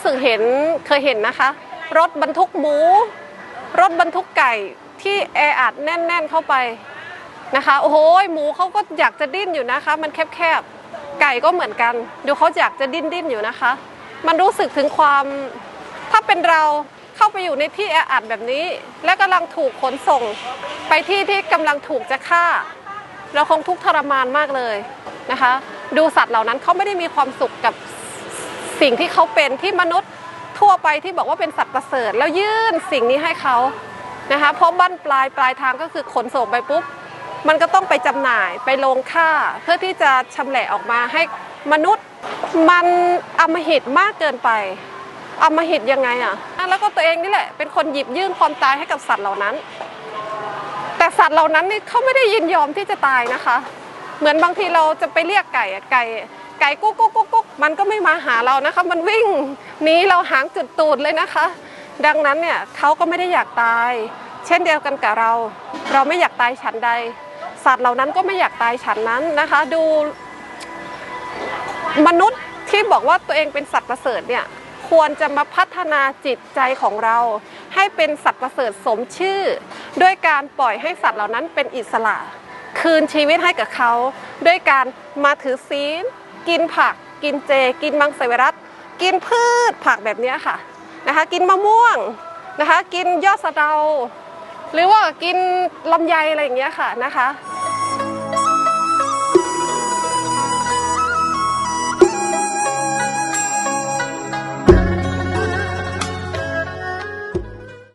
รู้สึกเห็นเคยเห็นนะคะ รถบรรทุกหมู รถบรรทุกไก่ที่แออัดแน่น ๆเข้าไปนะคะโอ้โหหมูเขาก็อยากจะดิ้นอยู่นะคะ มันแคบๆไก่ก็เหมือนกันดูเขาอยากจะดิ้นดิ้นๆอยู่นะคะ มันรู้สึกถึงความถ้าเป็นเราเข้าไปอยู่ในที่แออัดแบบนี้ และกำลังถูกขนส่ง ไปที่ที่กำลังถูกจะฆ่า เราคงทุกข์ทรมานมากเลยนะคะ ดูสัตว์เหล่านั้นเขาไม่ได้มีความสุขกับ สิ่งที่เขาเป็นที่มนุษย์ทั่วไปที่บอกว่าเป็นสัตว์ประเสริฐ แล้วยื่นสิ่งนี้ให้เขานะคะเพราะบั้นปลายปลายทางก็คือขนส่งไปปุ๊บ มันก็ต้องไปจำหน่ายไปลงค่า เพื่อที่จะชำแหละออกมาให้มนุษย์มันอำมหิตมากเกินไปอำมหิตยังไงอะแล้วก็ตัวเองนี่แหละเป็นคนหยิบยื่นความตายให้กับสัตว์เหล่านั้น แต่สัตว์เหล่านั้นนี่เขาไม่ได้ยินยอมที่จะตายนะคะ เหมือนบางทีเราจะไปเรียกไก่ไก่ ไก่กุ๊กกุ๊กกุ๊กกุ๊กมันก็ไม่มาหาเรานะคะ มันวิ่งหนีเราหางจุดตูดเลยนะคะ ดังนั้นเนี่ยเขาก็ไม่ได้อยากตาย เช่นเดียวกันกับเรา เราไม่อยากตายฉันใด สัตว์เหล่านั้นก็ไม่อยากตายฉันนั้นนะคะ ดูมนุษย์ที่บอกว่าตัวเองเป็นสัตว์ประเสริฐเนี่ยควรจะมาพัฒนาจิตใจของเรา ให้เป็นสัตว์ประเสริฐสมชื่อ ด้วยการปล่อยให้สัตว์เหล่านั้นเป็นอิสระ คืนชีวิตให้กับเขา ด้วยการมาถือศีล กินผัก กินเจ กินมังสวิรัตกินพืชผักแบบนี้ค่ะนะคะกินมะม่วงนะคะกินยอดสะเดา หรือว่ากินลำไยอะไรอย่างเงี้ยค่ะนะคะ